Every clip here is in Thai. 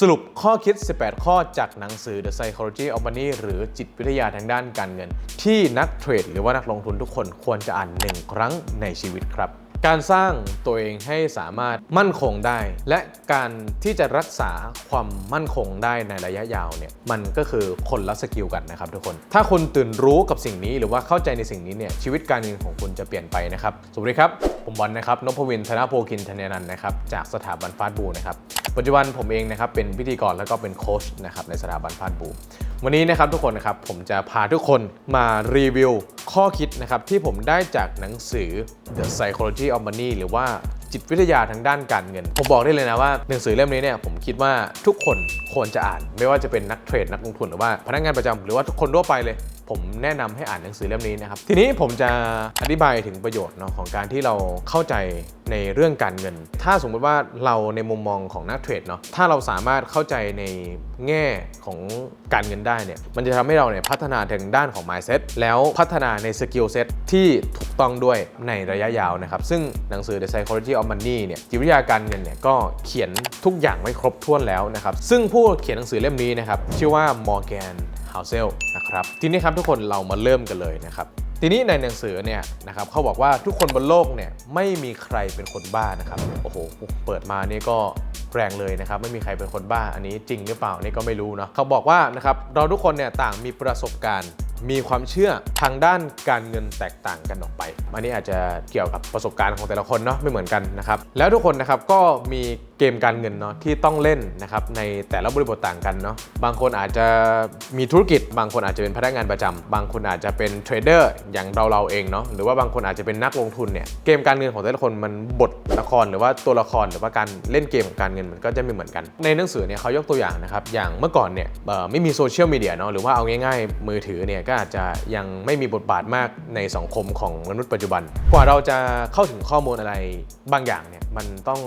สรุปข้อคิด 18 ข้อจากหนังสือ The Psychology of Money หรือจิตวิทยาทางด้านการเงิน ที่นักเทรดหรือว่านักลงทุนทุกคนควรจะอ่านหนึ่งครั้งในชีวิตครับ การสร้างตัวเองให้สามารถมั่นคงได้ และการที่จะรักษาความมั่นคงได้ในระยะยาวเนี่ยมันก็คือคนละสกิลกันนะครับทุกคน ถ้าคุณตื่นรู้กับสิ่งนี้หรือว่าเข้าใจในสิ่งนี้เนี่ยชีวิตการเงินของคุณจะเปลี่ยนไปนะครับสวัสดีครับ ผมบอลนะครับนพวินธนโพคินธเนนันนะครับจากสถาบันฟาสบูนะครับปัจจุบันผมเองนะครับเป็นพิธีกรแล้วก็เป็นโค้ชนะครับในสถาบันฟาสบู วันนี้นะครับทุกคนนะครับผมจะพาทุกคนมารีวิวข้อคิดนะครับที่ผมได้จากหนังสือ The Psychology of Money หรือว่าจิตวิทยาทางด้านการเงิน ผมบอกได้เลยนะว่าหนังสือเล่มนี้เนี่ยผมคิดว่าทุกคนควรจะอ่าน ไม่ว่าจะเป็นนักเทรดนักลงทุนหรือว่าพนักงานประจำหรือว่าทุกคนทั่วไปเลย ผมแนะนำให้อ่านหนังสือเล่มนี้นะครับ ทีนี้ผมจะอธิบายถึงประโยชน์เนาะของการที่เราเข้าใจในเรื่องการเงิน ถ้าสมมติว่าเราในมุมมองของนักเทรดเนาะถ้าเราสามารถเข้าใจในแง่ของการเงินได้เนี่ยมันจะทำให้เราเนี่ยพัฒนาถึงด้านของ mindset แล้วพัฒนาในสกิลเซ็ตที่ถูกต้องด้วยในระยะยาวนะครับ ซึ่งหนังสือ The Psychology of Money เนี่ยจิตวิทยาการเงินเนี่ยก็เขียนทุกอย่างไว้ครบถ้วนแล้วนะครับ ซึ่งผู้เขียนหนังสือเล่มนี้นะครับ ชื่อว่า Morgan ฮาวเซล นะครับ ทีนี้ครับทุกคนเรามาเริ่มกันเลยนะครับ ทีนี้ในหนังสือเนี่ยนะครับเขาบอกว่าทุกคนบนโลกเนี่ยไม่มีใครเป็นคนบ้านะครับ โอ้โห เปิดมานี่ก็แรงเลยนะครับ ไม่มีใครเป็นคนบ้าอันนี้จริงหรือเปล่านี่ก็ไม่รู้เนาะเขาบอกว่านะครับเราทุกคนเนี่ยต่างมีประสบการณ์มีความเชื่อทางด้านการเงินแตกต่างกันออกไป อันนี้อาจจะเกี่ยวกับประสบการณ์ของแต่ละคนเนาะไม่เหมือนกันนะครับ แล้วทุกคนนะครับก็มีเกมการเงินเนาะที่ต้องเล่นนะครับในแต่ละบริบทต่างกันเนาะบางคนอาจจะมีธุรกิจ บางคนอาจจะเป็นพนักงานประจำบางคนอาจจะเป็นเทรดเดอร์อย่างเราเราเองเนาะหรือว่าบางคนอาจจะเป็นนักลงทุนเนี่ยเกมการเงินของแต่ละคนมันบทละครหรือว่าตัวละครหรือว่าการเล่นเกมของการเงินมันก็จะไม่เหมือนกัน ในหนังสือเนี่ยเขายกตัวอย่างนะครับอย่างเมื่อก่อนเนี่ยไม่มีโซเชียลมีเดียเนาะหรือว่าเอาง่ายๆ มือถือเนี่ยก็อาจจะยังไม่มีบทบาทมากในสังคมของมนุษย์ปัจจุบัน กว่าเราจะเข้าถึงข้อมูลอะไรบางอย่างเนี่ยมันต้อง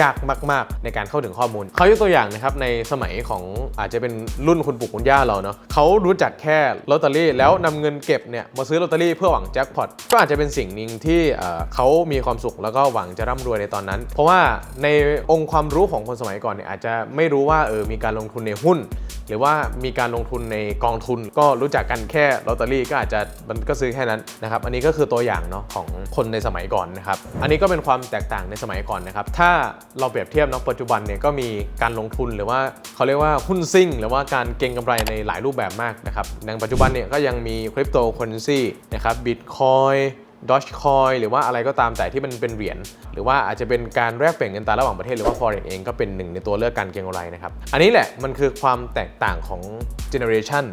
ยากมากๆ ในการเข้าถึงข้อมูล เขายกตัวอย่างนะครับในสมัยของอาจจะเป็นรุ่นคุณปู่คุณย่าเราเนาะเขารู้จักแค่ลอตเตอรี่ แล้วนำเงินเก็บเนี่ยมาซื้อลอตเตอรี่เพื่อหวังแจ็คพอตก็อาจจะเป็นสิ่งหนึ่งที่เอ่อเขามีความสุขแล้วก็หวังจะร่ำรวยในตอนนั้น เพราะว่าในองค์ความรู้ของคนสมัยก่อนเนี่ยอาจจะไม่รู้ว่าเออมีการลงทุนในหุ้นหรือว่ามีการลงทุนในกองทุน ก็รู้จักกันแค่ลอตเตอรี่ก็อาจจะมันก็ซื้อแค่นั้นนะครับ อันนี้ก็คือตัวอย่างเนาะของคนในสมัยก่อนนะครับ อันนี้ก็เป็นความแตกต่างในสมัยก่อนนะครับ ถ้าเราเปรียบเทียบเนาะปัจจุบันเนี่ยก็มีการลงทุนหรือว่าเขาเรียกว่าหุ้นซิ่ง หรือว่าการเก็งกำไรในหลายรูปแบบมากนะครับในปัจจุบันเนี่ยก็ยังมีคริปโตเคอเรนซีนะครับบิตคอย ดอชคอยหรือว่าอะไรก็ตามแต่ที่มันเป็นเหรียญหรือว่าอาจจะเป็นการแลกเปลี่ยนเงินตราระหว่างประเทศหรือว่า forex เองก็เป็นหนึ่งในตัวเลือกการเก็งกำไรนะครับ อันนี้แหละมันคือความแตกต่างของ generation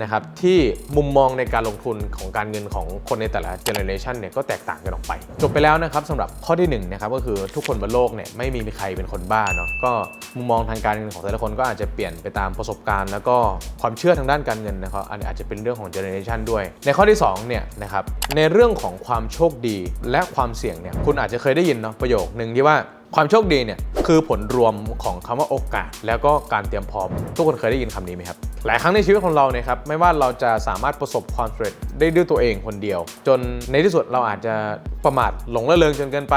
นะครับที่มุมมองในการลงทุนของการเงินของคนในแต่ละเจเนอเรชันเนี่ยก็แตกต่างกันออกไป จบไปแล้วนะครับสำหรับข้อที่1นนะครับก็คือทุกคนบนโลกเนี่ยไม่มีใครเป็นคนบ้าเนาะก็มุมมองทางการเงินของแต่ละคนก็อาจจะเปลี่ยนไปตามประสบการณ์ แล้วก็ความเชื่อทางด้านการเงินนะครับอันนี้อาจจะเป็นเรื่องของเจเนอเรชันด้วย ในข้อที่2เนี่ยนะครับในเรื่องของความโชคดีและความเสี่ยงเนี่ยคุณอาจจะเคยได้ยินเนาะประโยคหนึ่งที่ว่า ความโชคดีเนี่ยคือผลรวมของคำว่าโอกาส แล้วก็การเตรียมพร้อม ทุกคนเคยได้ยินคำนี้ไหมครับ หลายครั้งในชีวิตของเราเนี่ยครับไม่ว่าเราจะสามารถประสบความสำเร็จได้ด้วยตัวเองคนเดียว จนในที่สุดเราอาจจะประมาทหลงละเลงจนเกินไป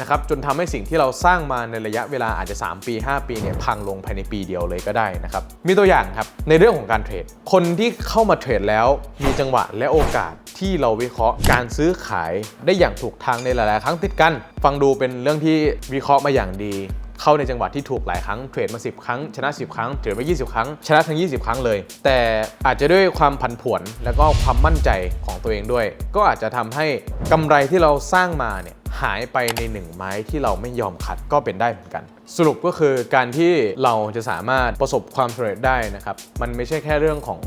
นะครับจนทำให้สิ่งที่เราสร้างมาในระยะเวลาอาจจะ 3 ปี 5 ปีเนี่ยพังลงภายในปีเดียวเลยก็ได้นะครับมีตัวอย่างครับในเรื่องของการเทรดคนที่เข้ามาเทรดแล้วมีจังหวะและโอกาส ที่เราวิเคราะห์การซื้อขายได้อย่างถูกทางในหลาย ๆ ครั้งติดกัน ฟังดูเป็นเรื่องที่วิเคราะห์มาอย่างดีเข้าในจังหวะที่ถูกหลายครั้งเทรดมา 10 ครั้ง ชนะ 10 ครั้งเทรดมา 20 ครั้ง ชนะทั้ง 20 ครั้งเลย แต่อาจจะด้วยความผันผวนแล้วก็ความมั่นใจของตัวเองด้วย ก็อาจจะทำให้กำไรที่เราสร้างมาเนี่ยหายไปในหนึ่งไม้ที่เราไม่ยอมขัดก็เป็นได้เหมือนกัน สรุปก็คือการที่เราจะสามารถประสบความสำเร็จได้นะครับ มันไม่ใช่แค่เรื่องของ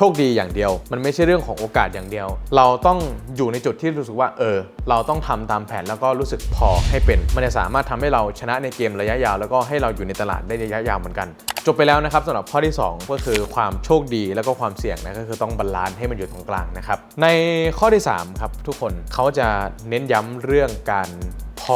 โชคดีอย่างเดียว มันไม่ใช่เรื่องของโอกาสอย่างเดียว เราต้องอยู่ในจุดที่รู้สึกว่าเออ เราต้องทำตามแผนแล้วก็รู้สึกพอให้เป็น มันจะสามารถทำให้เราชนะในเกมระยะยาว แล้วก็ให้เราอยู่ในตลาดได้ระยะยาวเหมือนกันจบไปแล้วนะครับสำหรับข้อที่ 2 ก็คือความโชคดีแล้วก็ความเสี่ยงนะก็คือต้องบาลานซ์ให้มันอยู่ตรงกลางนะครับในข้อที่3ครับทุกคนเขาจะเน้นย้ำเรื่องการ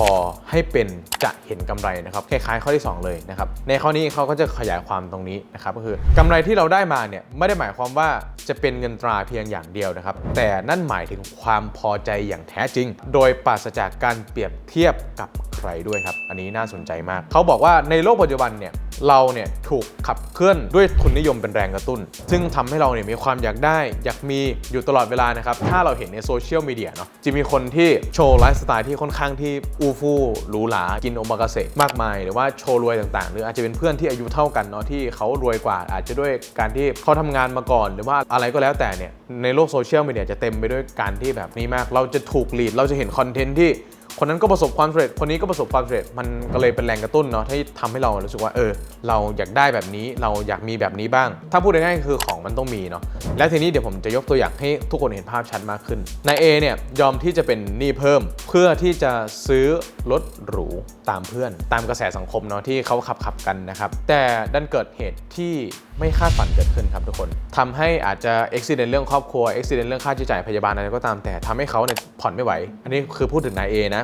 อให้เป็นจะเห็นกำไรนะครับคล้ายๆข้อที่ 2 เลยนะครับในข้อนี้เขาก็จะขยายความตรงนี้นะครับก็คือกำไรที่เราได้มาเนี่ยไม่ได้หมายความว่าจะเป็นเงินตราเพียงอย่างเดียวนะครับ แต่นั่นหมายถึงความพอใจอย่างแท้จริง โดยปราศจากการเปรียบเทียบกับใครด้วยครับ อันนี้น่าสนใจมาก เขาบอกว่าในโลกปัจจุบันเนี่ยเราเนี่ยถูกขับเคลื่อนด้วยทุนนิยมเป็นแรงกระตุ้น ซึ่งทำให้เราเนี่ยมีความอยากได้ อยากมีอยู่ตลอดเวลานะครับ ถ้าเราเห็นในโซเชียลมีเดียเนาะจะมีคนที่โชว์ไลฟ์สไตล์ที่ค่อนข้างที่อูฟู่หรูหรากินโอมากาเสะมากมาย หรือว่าโชว์รวยต่างๆ หรืออาจจะเป็นเพื่อนที่อายุเท่ากันเนาะที่เขารวยกว่า อาจจะด้วยการที่เขาทำงานมาก่อน หรือว่าอะไรก็แล้วแต่เนี่ยในโลกโซเชียลมีเดียจะเต็มไปด้วยการที่แบบนี้มาก เราจะถูกลีดเราจะเห็นคอนเทนต์ที่ คนนั้นก็ประสบความสำเร็จ คนนี้ก็ประสบความสำเร็จ มันก็เลยเป็นแรงกระตุ้นเนาะที่ทำให้เรารู้สึกว่าเออ เราอยากได้แบบนี้ เราอยากมีแบบนี้บ้าง ถ้าพูดง่ายๆคือของมันต้องมีเนาะ และทีนี้เดี๋ยวผมจะยกตัวอย่างให้ทุกคนเห็นภาพชัดมากขึ้น นายเอเนี่ยยอมที่จะเป็นหนี้เพิ่ม พื่อที่จะซื้อรถหรูตามเพื่อน ตามกระแสสังคมเนาะที่เขาขับขับกันนะครับ แต่ดันเกิดเหตุที่ไม่คาดฝันเกิดขึ้นครับทุกคนทำให้อาจจะอุบิเหตุเรื่องครอบครัวอุบิเหตุเรื่องค่าใช้จ่ายพยาบาลอะไรก็ตามแต่ทำให้เขาเนี่ยผ่อนไม่ไหว อันนี้คือพูดถึงนายเอนะ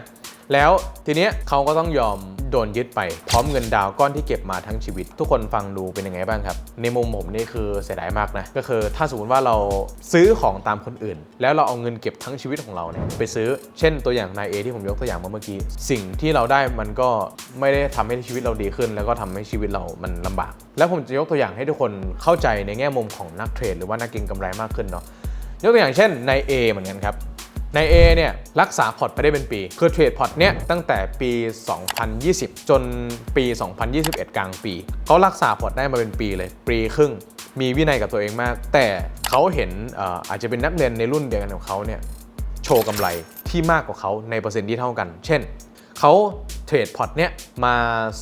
แล้วทีเนี้ยเขาก็ต้องยอมโดนยึดไป พร้อมเงินดาวก้อนที่เก็บมาทั้งชีวิต ทุกคนฟังดูเป็นยังไงบ้างครับ ในมุมผมนี่คือเสียดายมากนะ ก็คือถ้าสมมติว่าเราซื้อของตามคนอื่น แล้วเราเอาเงินเก็บทั้งชีวิตของเราเนี่ยไปซื้อ เช่นตัวอย่างนายเอที่ผมยกตัวอย่างมาเมื่อกี้ สิ่งที่เราได้มันก็ไม่ได้ทำให้ชีวิตเราดีขึ้น แล้วก็ทำให้ชีวิตเรามันลำบาก แล้วผมจะยกตัวอย่างให้ทุกคนเข้าใจในแง่มุมของนักเทรดหรือว่านักเก็งกำไรมากขึ้นเนาะยกตัวอย่างเช่นนาย A เหมือนกันครับ ใน A เนี่ยรักษาพอร์ตไปได้เป็นปี คือเทรดพอร์ตเนี่ยตั้งแต่ปี 2020 จนปี 2021 กลางปี เขารักษาพอร์ตได้มาเป็นปีเลย ปีครึ่ง มีวินัยกับตัวเองมาก แต่เขาเห็นอ่ออาจจะเป็นนักเรียนในรุ่นเดียวกันของเขาเนี่ยโชว์กำไรที่มากกว่าเขาในเปอร์เซ็นต์ที่เท่ากัน เช่น เขา เทรดพอร์ตเนี้ยมา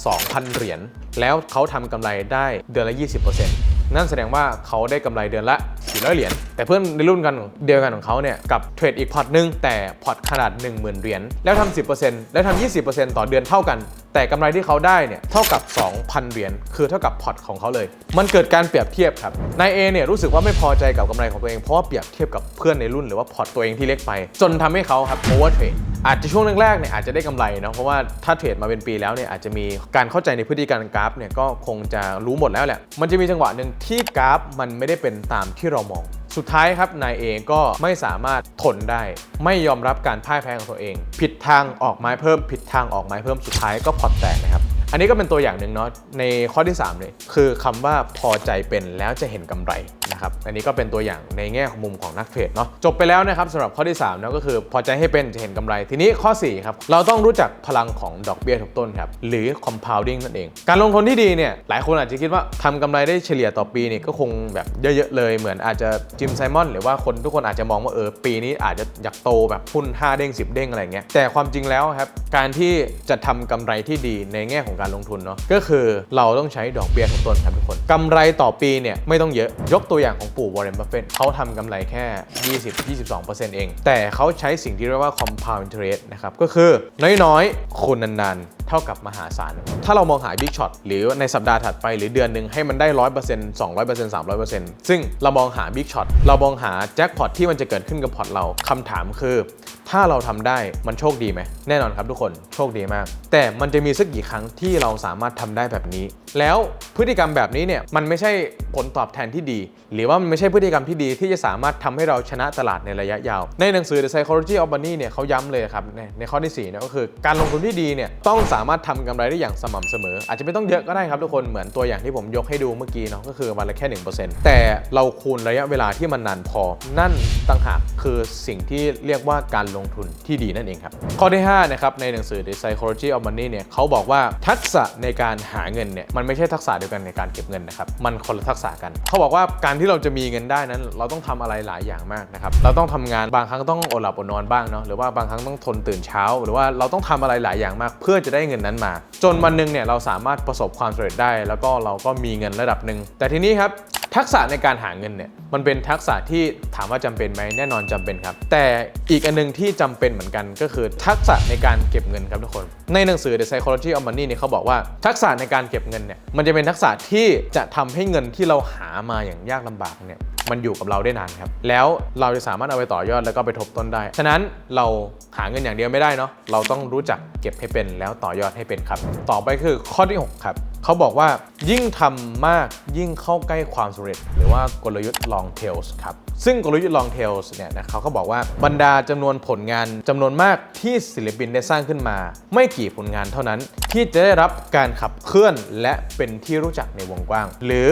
2,000 เหรียญแล้วเขาทำกำไรได้เดือนละ 20%นั่นแสดงว่าเขาได้กำไรเดือนละ 400 เหรียญ แต่เพื่อนในรุ่นกันเดียวกันของเขาเนี่ยกับเทรดอีกพอร์ตหนึงแต่พอร์ตขนาด 10,000 เหรียญ แล้วทำ10%แล้วทำ20%ต่อเดือนเท่ากัน แต่กำไรที่เขาได้เนี่ยเท่ากับ 2,000 เหรียญคือเท่ากับพอตของเขาเลย มันเกิดการเปรียบเทียบครับนายเอเนี่ยรู้สึกว่าไม่พอใจกับกำไรของตัวเองเพราะว่าเปรียบเทียบกับเพื่อนในรุ่นหรือว่าพอตตัวเองที่เล็กไป จนทำให้เขาครับโอเวอร์เทรดอาจจะช่วงแรกๆเนี่ยอาจจะได้กำไรเนาะเพราะว่าถ้าเทรดมาเป็นปีแล้วเนี่ยอาจจะมีการเข้าใจในพฤติการกราฟเนี่ยก็คงจะรู้หมดแล้วแหละมันจะมีจังหวะหนึ่งที่กราฟมันไม่ได้เป็นตามที่เรามอง สุดท้ายครับนายเองก็ไม่สามารถทนได้ ไม่ยอมรับการพ่ายแพ้ของตัวเอง ผิดทางออกไม้เพิ่ม ผิดทางออกไม้เพิ่มสุดท้ายก็พอดแตกนะครับอันนี้ก็เป็นตัวอย่างหนึ่งเนาะในข้อที่3เลยคือคำว่าพอใจเป็นแล้วจะเห็นกำไร นะครับ อันนี้ก็เป็นตัวอย่างในแง่ของมุมของนักเทรดเนาะ จบไปแล้วนะครับสำหรับข้อที่3เนาะก็คือพอใจให้เป็นจะเห็นกำไร ทีนี้ข้อ4ครับ เราต้องรู้จักพลังของดอกเบี้ยทบต้นครับ หรือ compounding นั่นเอง การลงทุนที่ดีเนี่ย หลายคนอาจจะคิดว่าทำกำไรได้เฉลี่ยต่อปีเนี่ยก็คงแบบเยอะๆเลย เหมือนอาจจะจิมไซมอนหรือว่าคนทุกคนอาจจะมองว่าเออปีนี้อาจจะอยากโตแบบหุ้น5เด้ง10 เด้งอะไรเงี้ย แต่ความจริงแล้วครับการที่จะทำกำไรที่ดีในแง่ของการลงทุนเนาะก็คือเราต้องใช้ดอกเบี้ยทบต้นครับทุกคนกำไรต่อปีเนี่ยไม่ต้องเยอะยกตัวัวอย่างของปู่วอร์เรนบัฟเฟตเขาทำกำไรแค่ 20-22%เอง แต่เขาใช้สิ่งที่เรียกว่า compound interest นะครับ ก็คือน้อยๆคูณนานๆ เท่ากับมหาศาล ถ้าเรามองหา Big Shot หรือในสัปดาห์ถัดไปหรือเดือนหนึ่งให้มันได้100% 200% 300%ซึ่งเรามองหา Big Shot เรามองหาแจ็คพอตที่มันจะเกิดขึ้นกับพอตเราคำถามคือ ถ้าเราทำได้มันโชคดีไหมแน่นอนครับทุกคนโชคดีมาก แต่มันจะมีสักกี่ครั้งที่เราสามารถทำได้แบบนี้ แล้วพฤติกรรมแบบนี้เนี่ยมันไม่ใช่ผลตอบแทนที่ดี หรือว่ามันไม่ใช่พฤติกรรมที่ดีที่จะสามารถทำให้เราชนะตลาดในระยะยาว ในหนังสือ The Psychology of Money เนี่ยเขาย้ำเลยครับในในข้อที่4เนี่ยก็คือการลงทุนที่ดีเนี่ยต้องสามารถทำกำไรได้อย่างสม่ำเสมอ อาจจะไม่ต้องเยอะก็ได้ครับทุกคนเหมือนตัวอย่างที่ผมยกให้ดูเมื่อกี้เนาะก็คือวันละแค่ 1%แต่เราคูณระยะเวลาที่มันนานพอ นั่นต่างหากคือสิ่งที่เรียกว่าการลงทุนที่ดีนั่นเองครับ ข้อที่5นะครับในหนังสือ The Psychology of Money เนี่ยเขาบอกว่าทักษะในการหาเงินเนี่ยมันไม่ใช่ทักษะเดียวกันในการเก็บเงินนะครับมันคนละทักษะกัน เขาบอกว่าการที่เราจะมีเงินได้นั้น เราต้องทำอะไรหลายอย่างมากนะครับเราต้องทำงานบางครั้งต้องอดหลับอดนอนบ้างเนาะหรือว่าบางครั้งต้องทนตื่นเช้า หรือว่าเราต้องทำอะไรหลายอย่างมาก เพื่อจะได้เงินนั้นมา จนวันหนึ่งเนี่ยเราสามารถประสบความสำเร็จได้ แล้วก็เราก็มีเงินระดับหนึ่งแต่ทีนี้ครับทักษะในการหาเงินเนี่ยมันเป็นทักษะที่ถามว่าจำเป็นไหมแน่นอนจำเป็นครับ แต่อีกอันหนึงที่จำเป็นเหมือนกันก็คือทักษะในการเก็บเงินครับทุกคน ในหนังสือ The Psychology of Money เนี่ยเขาบอกว่าทักษะในการเก็บเงินเนี่ยมันจะเป็นทักษะที่จะทำให้เงินที่เราหามาอย่างยากลำบากเนี่ย มันอยู่กับเราได้นานครับ แล้วเราจะสามารถเอาไปต่อยอดแล้วก็ไปทบต้นได้ ฉะนั้นเราหาเงินอย่างเดียวไม่ได้เนาะ เราต้องรู้จักเก็บให้เป็นแล้วต่อยอดให้เป็นครับ ต่อไปคือข้อที่ 6 ครับ เขาบอกว่ายิ่งทำมากยิ่งเข้าใกล้ความสำเร็จ หรือว่ากลยุทธ์ long tails ครับ ซึ่งกลยุทธ์ long tails เนี่ยนะเขาก็บอกว่าบรรดาจำนวนผลงานจำนวนมากที่ศิลปินได้สร้างขึ้นมา ไม่กี่ผลงานเท่านั้น ที่จะได้รับการขับเคลื่อนและเป็นที่รู้จักในวงกว้าง หรือ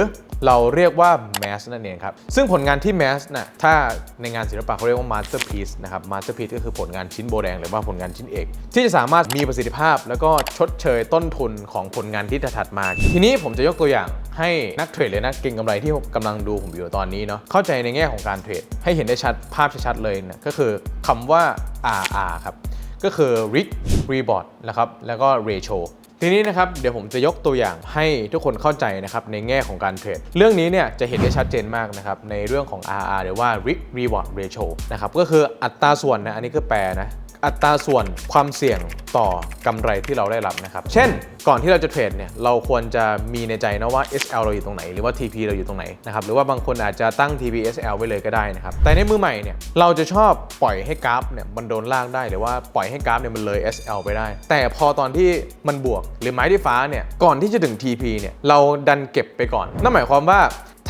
เราเรียกว่า mass นั่นเองครับ ซึ่งผลงานที่ mass น่ะถ้าในงานศิลปะเขาเรียกว่า masterpiece นะครับ masterpiece ก็คือผลงานชิ้นโบแดง หรือว่าผลงานชิ้นเอก ที่จะสามารถมีประสิทธิภาพ แล้วก็ชดเชยต้นทุนของผลงานที่ถัดมา ทีนี้ผมจะยกตัวอย่าง ให้นักเทรดหรือนักเก็งกำไรที่กำลังดูผมอยู่ตอนนี้เนาะเข้าใจในแง่ของการเทรดให้เห็นได้ชัดภาพชัดๆเลยนะก็คือคำว่า RR ครับก็คือ Risk Reward นะครับแล้วก็ Ratio ทีนี้นะครับเดี๋ยวผมจะยกตัวอย่างให้ทุกคนเข้าใจนะครับในแง่ของการเทรดเรื่องนี้เนี่ยจะเห็นได้ชัดเจนมากนะครับในเรื่องของ RR หรือว่า Risk Reward Ratio นะครับก็คืออัตราส่วนนะอันนี้คือแปลนะ อัตราส่วนความเสี่ยงต่อกำไรที่เราได้รับนะครับ เช่น ก่อนที่เราจะเทรดเนี่ยเราควรจะมีในใจนะว่า SL เราอยู่ตรงไหน หรือว่า TP เราอยู่ตรงไหนนะครับหรือว่าบางคนอาจจะตั้ง TP SL ไว้เลยก็ได้นะครับ แต่ในมือใหม่เนี่ยเราจะชอบปล่อยให้กราฟเนี่ยมันโดนลากได้ หรือว่าปล่อยให้กราฟเนี่ยมันเลย SL ไปได้ แต่พอตอนที่มันบวกหรือไม้ที่ฟ้าเนี่ยก่อนที่จะถึง TP เนี่ยเราดันเก็บไปก่อน นั่นหมายความว่า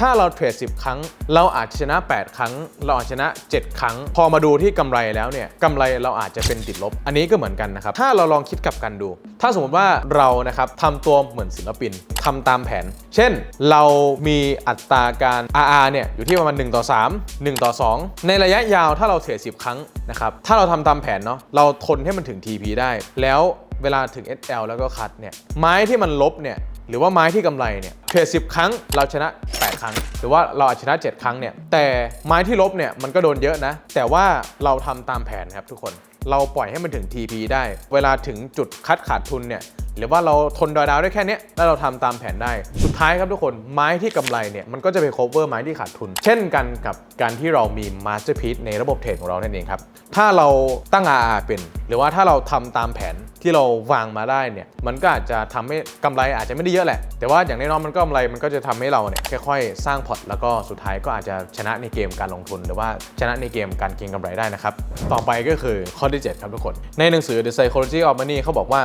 ถ้าเราเทรด 10 ครั้ง เราอาจจะชนะ 8 ครั้ง เราอาจจะชนะ 7 ครั้ง พอมาดูที่กำไรแล้วเนี่ยกำไรเราอาจจะเป็นติดลบ อันนี้ก็เหมือนกันนะครับ ถ้าเราลองคิดกลับกันดู ถ้าสมมติว่าเรานะครับทำตัวเหมือนศิลปินทำตามแผน เช่น เรามีอัตราการ RR เนี่ยอยู่ที่ประมาณ1ต่อ3 1 ต่อ 2 ในระยะยาวถ้าเราเทรด 10 ครั้งนะครับ ถ้าเราทำตามแผนเนาะ เราทนให้มันถึง TP ได้ แล้วเวลาถึง SL แล้วก็คัดเนี่ย ไม้ที่มันลบเนี่ย หรือว่าไม้ที่กำไรเนี่ยเทรด10ครั้งเราชนะ 8 ครั้ง หรือว่าเราอาจชนะ 7 ครั้งเนี่ยแต่ไม้ที่ลบเนี่ยมันก็โดนเยอะนะ แต่ว่าเราทำตามแผนครับทุกคนเราปล่อยให้มันถึง TP ได้ เวลาถึงจุดคัดขาดทุนเนี่ยหรือว่าเราทนดอยดาวได้แค่นี้แล้วเราทำตามแผนได้ สุดท้ายครับทุกคนไม้ที่กำไรเนี่ยมันก็จะไป cover ไม้ที่ขาดทุน เช่นกันกับการที่เรามี masterpiece ในระบบเทรดของเรานั่นเองครับ ถ้าเราตั้ง RR เป็น หรือว่าถ้าเราทำตามแผน ที่เราวางมาได้เนี่ยมันก็อาจจะทำให้กำไรอาจจะไม่ได้เยอะแหละ แต่ว่าอย่างน้อยๆมันก็กำไรมันก็จะทำให้เราเนี่ยค่อยๆสร้างพอร์ตแล้วก็สุดท้ายก็อาจจะชนะในเกมการลงทุน หรือว่าชนะในเกมการเก็งกำไรได้นะครับต่อไปก็คือข้อที่ 7 ครับทุกคน ในหนังสือ The Psychology of Money เขาบอกว่า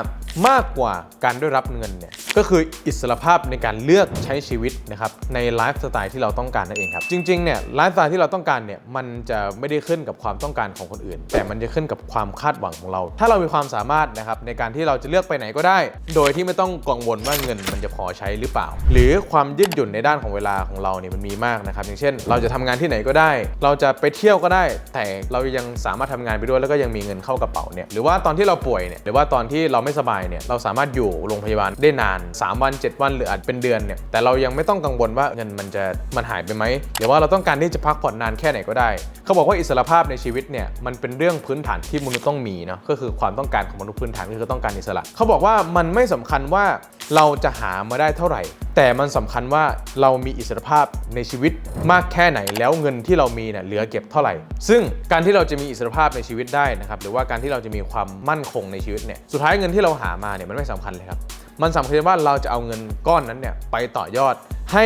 มากกว่าการได้รับเงินเนี่ยก็คืออิสรภาพในการเลือกใช้ชีวิตนะครับในไลฟ์สไตล์ที่เราต้องการนั่นเองครับจริงๆเนี่ยไลฟ์สไตล์ที่เราต้องการเนี่ยมันจะไม่ได้ขึ้นกับความต้องการของคนอื่น แต่มันจะขึ้นกับความคาดหวังของเรา ถ้าเรามีความสามารถนะครับในการที่เราจะเลือกไปไหนก็ได้ โดยที่ไม่ต้องกังวลว่าเงินมันจะพอใช้หรือเปล่า หรือความยืดหยุ่นในด้านของเวลาของเราเนี่ยมันมีมากนะครับอย่างเช่น เราจะทำงานที่ไหนก็ได้ เราจะไปเที่ยวก็ได้ แต่เรายังสามารถทำงานไปด้วยแล้วก็ยังมีเงินเข้ากระเป๋าเนี่ยหรือว่าตอนที่เราป่วยเนี่ยหรือว่าตอนที่เราไม่สบายเนี่ยเราสามารถอยู่โรงพยาบาลได้นาน 3 วัน 7 วันหรืออาจเป็นเดือนเนี่ยแต่เรายังไม่ต้องกังวลว่าเงินมันจะมันหายไปไหมหรือว่าเราต้องการที่จะพักผ่อนนานแค่ไหนก็ได้ เขาบอกว่าอิสรภาพในชีวิตเนี่ยมันเป็นเรื่องพื้นฐานที่มนุษย์ต้องมีเนาะก็คือความต้องการของมนุษย์พื้นฐานก็คือต้องการอิสระ เขาบอกว่ามันไม่สำคัญว่าเราจะหามาได้เท่าไหร่ แต่มันสำคัญว่าเรามีอิสรภาพในชีวิตมากแค่ไหนแล้วเงินที่เรามีเนี่ยเหลือเก็บเท่าไหร่ ซึ่งการที่เราจะมีอิสรภาพในชีวิตได้นะครับหรือว่าการที่เราจะมีความมั่นคงในชีวิตเนี่ยสุดท้ายเงินที่เราหามาเนี่ยมันไม่สำคัญเลยครับมันสำคัญว่าเราจะเอาเงินก้อนนั้นเนี่ยไปต่อยอดให้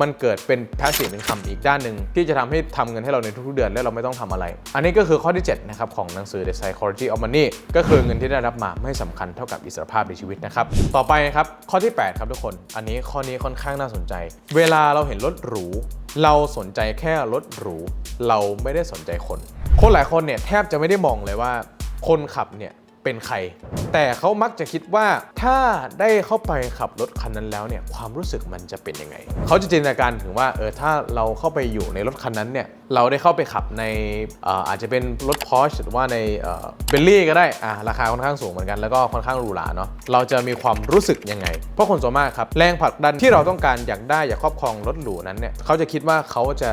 มันเกิดเป็น passive income อีกด้านหนึ่งที่จะทำให้ทำเงินให้เราในทุกๆเดือนและเราไม่ต้องทำอะไร อันนี้ก็คือข้อที่7นะครับของหนังสือ The Psychology of Money ก็คือเงินที่ได้รับมาไม่สำคัญเท่ากับอิสรภาพในชีวิตนะครับต่อไปครับข้อที่ 8 ครับทุกคน อันนี้ข้อนี้ค่อนข้างน่าสนใจ เวลาเราเห็นรถหรู เราสนใจแค่รถหรู เราไม่ได้สนใจคน คนหลายคนเนี่ยแทบจะไม่ได้มองเลยว่าคนขับเนี่ย เป็นใคร แต่เขามักจะคิดว่าถ้าได้เข้าไปขับรถคันนั้นแล้วเนี่ยความรู้สึกมันจะเป็นยังไง เขาจะจินตนาการถึงว่าเออถ้าเราเข้าไปอยู่ในรถคันนั้นเนี่ย เราได้เข้าไปขับในอาจจะเป็นรถ Porsche หรือว่าในเบลลี่ก็ได้อะราคาค่อนข้างสูงเหมือนกันแล้วก็ค่อนข้างหรูหราเนาะเราจะมีความรู้สึกยังไง เพราะคนส่วนมากครับแรงผลักดันที่เราต้องการอยากได้อยากครอบครองรถหรูนั้นเนี่ยเขาจะคิดว่าเขาจะ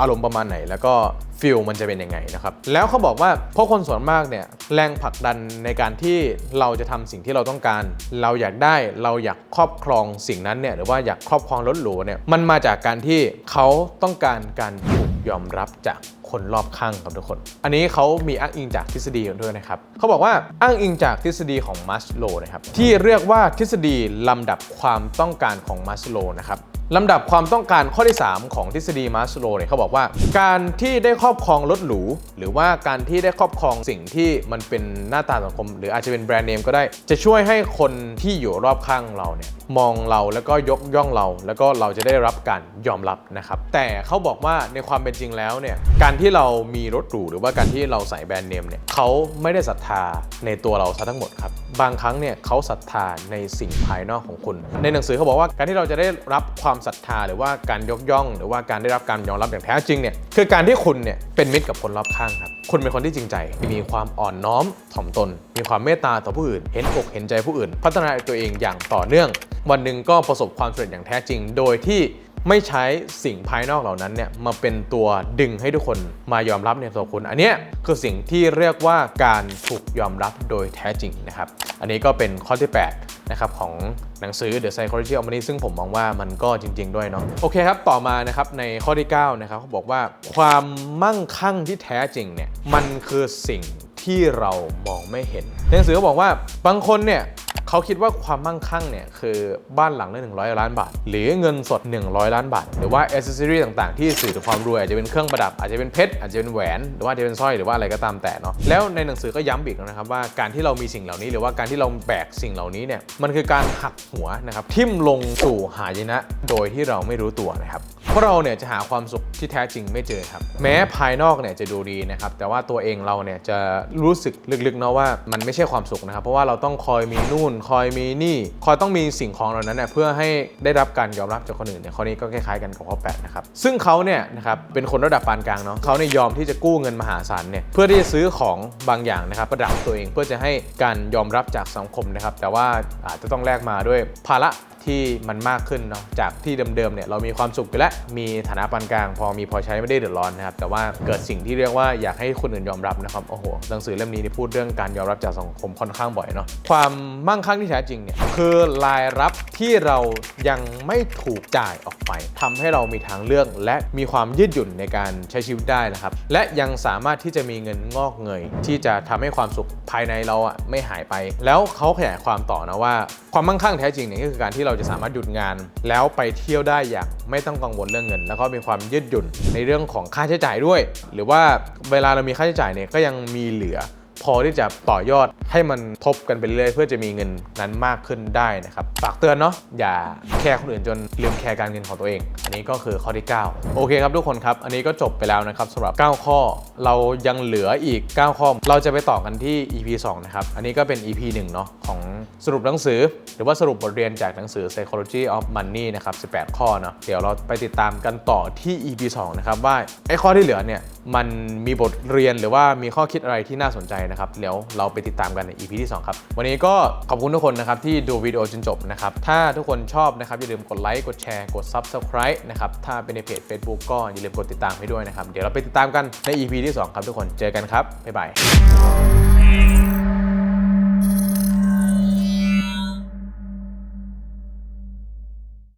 อารมณ์ประมาณไหน แล้วก็ฟิลมันจะเป็นยังไงนะครับแล้วเขาบอกว่าเพราะคนส่วนมากเนี่ยแรงผลักดันในการที่เราจะทำสิ่งที่เราต้องการ เราอยากได้เราอยากครอบครองสิ่งนั้นเนี่ยหรือว่าอยากครอบครองรถหรูเนี่ยมันมาจากการที่เขาต้องการการถูก ยอมรับจาก คนรอบข้างครับทุกคน อันนี้เขามีอ้างอิงจากทฤษฎีด้วยนะครับเขาบอกว่าอ้างอิงจากทฤษฎีของมัสโลนะครับที่เรียกว่าทฤษฎีลำดับความต้องการของมัสโลนะครับลำดับความต้องการข้อที่ 3 ของทฤษฎีมาสโลเนี่ยเขาบอกว่า การที่ได้ครอบครองรถหรูหรือว่าการที่ได้ครอบครองสิ่งที่มันเป็นหน้าตาสังคม หรืออาจจะเป็นแบรนด์เนมก็ได้ จะช่วยให้คนที่อยู่รอบข้างเราเนี่ยมองเราแล้วก็ยกย่องเรา แล้วก็เราจะได้รับการยอมรับนะครับแต่เขาบอกว่าในความเป็นจริงแล้วเนี่ยการที่เรามีรถหรูหรือว่าการที่เราใส่แบรนด์เนมเนี่ยเขาไม่ได้ศรัทธาในตัวเราซะทั้งหมดครับ บางครั้งเนี่ยเขาศรัทธาในสิ่งภายนอกของคุณ ในหนังสือเขาบอกว่าการที่เราจะได้รับความศรัทธาหรือว่าการยกย่อง หรือว่าการได้รับการยอมรับอย่างแท้จริงเนี่ยคือการที่คุณเนี่ยเป็นมิตรกับคนรอบข้างครับคุณเป็นคนที่จริงใจ มีความอ่อนน้อมถ่อมตน มีความเมตตาต่อผู้อื่น เห็นอกเห็นใจผู้อื่น พัฒนาตัวเองอย่างต่อเนื่อง วันหนึ่งก็ประสบความสำเร็จอย่างแท้จริง โดยที่ ไม่ใช้สิ่งภายนอกเหล่านั้นเนี่ยมาเป็นตัวดึงให้ทุกคนมายอมรับในตัวคุณ อันนี้คือสิ่งที่เรียกว่าการถูกยอมรับโดยแท้จริงนะครับ อันนี้ก็เป็นข้อที่ 8 นะครับของหนังสือ The Psychology of Money ซึ่งผมมองว่ามันก็จริง ๆ ด้วยเนาะโอเคครับ ต่อมานะครับในข้อที่ 9 นะครับเขาบอกว่าความมั่งคั่งที่แท้จริงเนี่ยมันคือสิ่งที่เรามองไม่เห็นในหนังสือเขาบอกว่าบางคนเนี่ย เขาคิดว่าความมั่งคั่งเนี่ยคือบ้านหลังละ100 ล้านบาท หรือเงินสด 100 ล้านบาท หรือว่าอ c เซอรี่ต่างๆ ที่สื่อถึงความรวยอาจจะเป็นเครื่องประดับ อาจจะเป็นเพชรอาจจะเป็นแหวนหรือว่าจะเป็นสร้อยหรือว่าอะไรก็ตามแต่เนาะแล้วในหนังสือก็ย้ำอีกนะครับว่าการที่เรามีสิ่งเหล่านี้ หรือว่าการที่เราแบกสิ่งเหล่านี้เนี่ยมันคือการหักหัวนะครับทิ่มลงสู่หายนะ โดยที่เราไม่รู้ตัวนะครับเพราะเราเนี่ยจะหาความสุขที่แท้จริงไม่เจอครับ แม้ภายนอกเนี่ยจะดูดีนะครับแต่ว่าตัวเองเราเนี่ยจะรู้สึกลึกๆเนาะว่ามันไม่ใช่ความสุขนะครับเพราะว่าเราต้องคอยมีนู่นคอยมีนี่คอยต้องมีสิ่งของเหล่านั้นเนี่ยเพื่อให้ได้รับการยอมรับจากคนอื่นเนี่ยข้อนี้ก็คล้ายๆกันกับข้อ8นะครับซึ่งเขาเนี่ยนะครับเป็นคนระดับปานกลางเนาะเขาเนี่ยยอมที่จะกู้เงินมหาศาลเนี่ยเพื่อที่จะซื้อของบางอย่างนะครับประดับตัวเองเพื่อจะให้การยอมรับจากสังคมนะครับ แต่ว่าอาจจะต้องแลกมาด้วยภาระที่มันมากขึ้นเนาะจากที่เดิมๆเนี่ยเรามีความสุขไปแล้วมีฐานะปานกลาง พอมีพอใช้ไม่ได้เดือดร้อนนะครับแต่ว่าเกิดสิ่งที่เรียกว่าอยากให้คนอื่นยอมรับนะครับโอ้โหหนังสือเล่มนี้นี่พูดเรื่องการยอมรับจากสังคมค่อนข้างบ่อยเนาะความมั่งคั่งที่แท้จริงเนี่ยคือรายรับที่เรายังไม่ถูกจ่ายออกไปทำให้เรามีทางเลือกและมีความยืดหยุ่นในการใช้ชีวิตได้นะครับ และยังสามารถที่จะมีเงินงอกเงย ที่จะทำให้ความสุขภายในเราอะไม่หายไป แล้วเขาขยายความต่อนะว่า ความมั่งคั่งแท้จริงเนี่ยก็คือการที่เราจะสามารถหยุดงาน แล้วไปเที่ยวได้อย่างไม่ต้องกังวลเรื่องเงิน แล้วก็มีความยืดหยุ่นในเรื่องของค่าใช้จ่ายด้วย หรือว่าเวลาเรามีค่าใช้จ่ายเนี่ยก็ยังมีเหลือ พอที่จะต่อยอดให้มันทบกันไปเรื่อยเพื่อจะมีเงินนั้นมากขึ้นได้นะครับฝากเตือนเนาะอย่าแคร์คนอื่นจนลืมแคร์การเงินของตัวเอง อันนี้ก็คือข้อที่ 9 โอเคครับทุกคนครับ อันนี้ก็จบไปแล้วนะครับสำหรับ 9 ข้อเรายังเหลืออีก 9 ข้อ เราจะไปต่อกันที่ EP 2 นะครับ อันนี้ก็เป็น EP 1 เนาะของสรุปหนังสือ หรือว่าสรุปบทเรียนจากหนังสือ Psychology of Money นะครับ 18 ข้อเนาะเดี๋ยวเราไปติดตามกันต่อที่ EP 2 นะครับว่าไอ้ข้อที่เหลือเนี่ยมันมีบทเรียนหรือว่ามีข้อคิดอะไรที่น่าสนใจนะครับ เดี๋ยวเราไปติดตามกันใน EP ที่ 2 ครับ วันนี้ก็ขอบคุณทุกคนนะครับที่ดูวิดีโอจนจบนะครับ ถ้าทุกคนชอบนะครับอย่าลืมกดไลค์ กดแชร์ กด Subscribe นะครับ ถ้าเป็นในเพจ Facebook ก็อย่าลืมกดติดตามให้ด้วยนะครับ เดี๋ยวเราไปติดตามกันใน EP ที่ 2 ครับทุกคน เจอกันครับ บ๊ายบาย